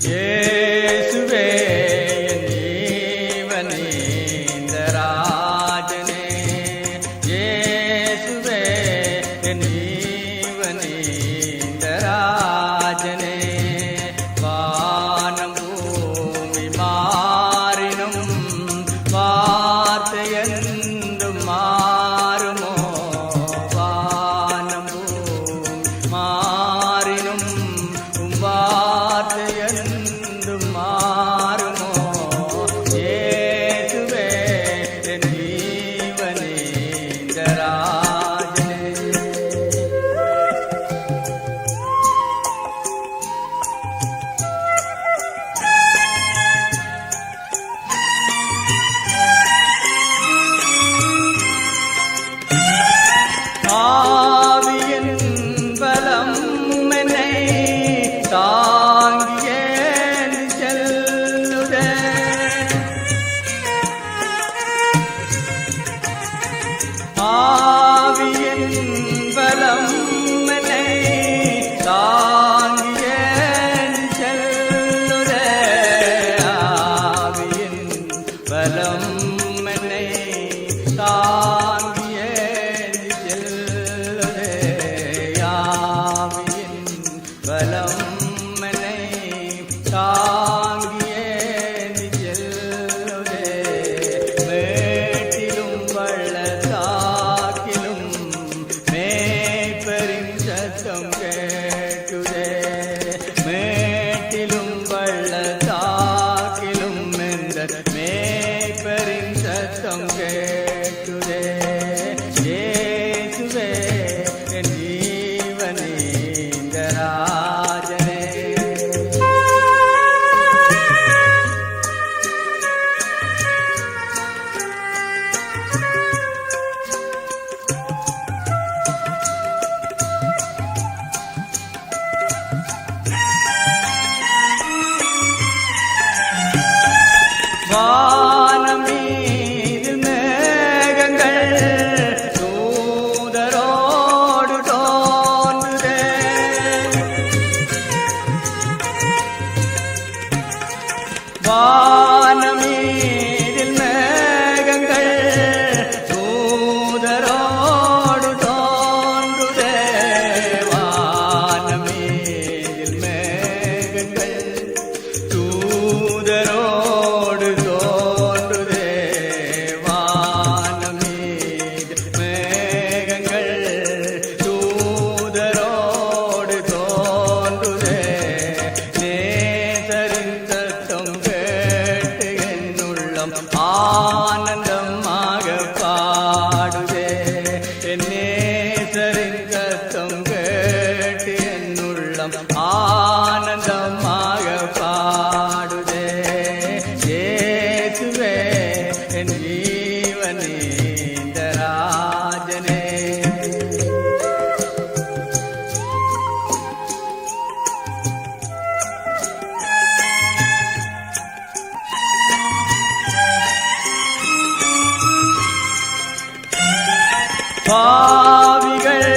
ஏசுவே நீவனே இந்த ராஜனே ஏசுவே நீ Oh. Oh. பாவிகள்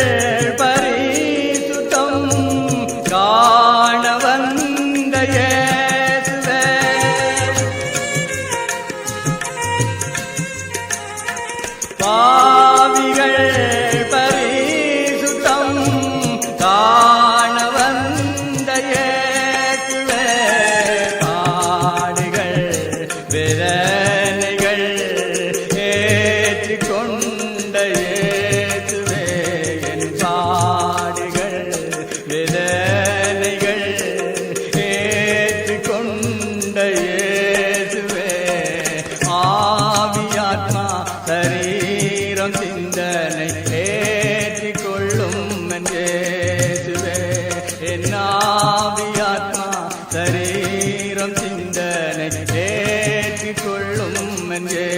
பரிசுத்தம் காண வந்த பாவிகள் வேலைகள் ஏற்று கொண்ட ஏசுவே ஆவியாத்மா சரீரம் சிந்தனை ஏற்றி கொள்ளும் ஏசுவே என் ஆவியாத்மா சரீரம் சிந்தனை ஏற்றி கொள்ளும் என்றே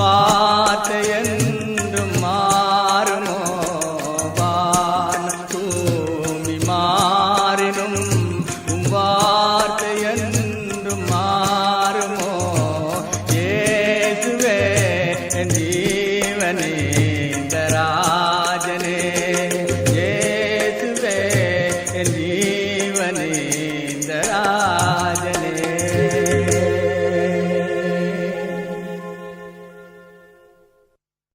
far.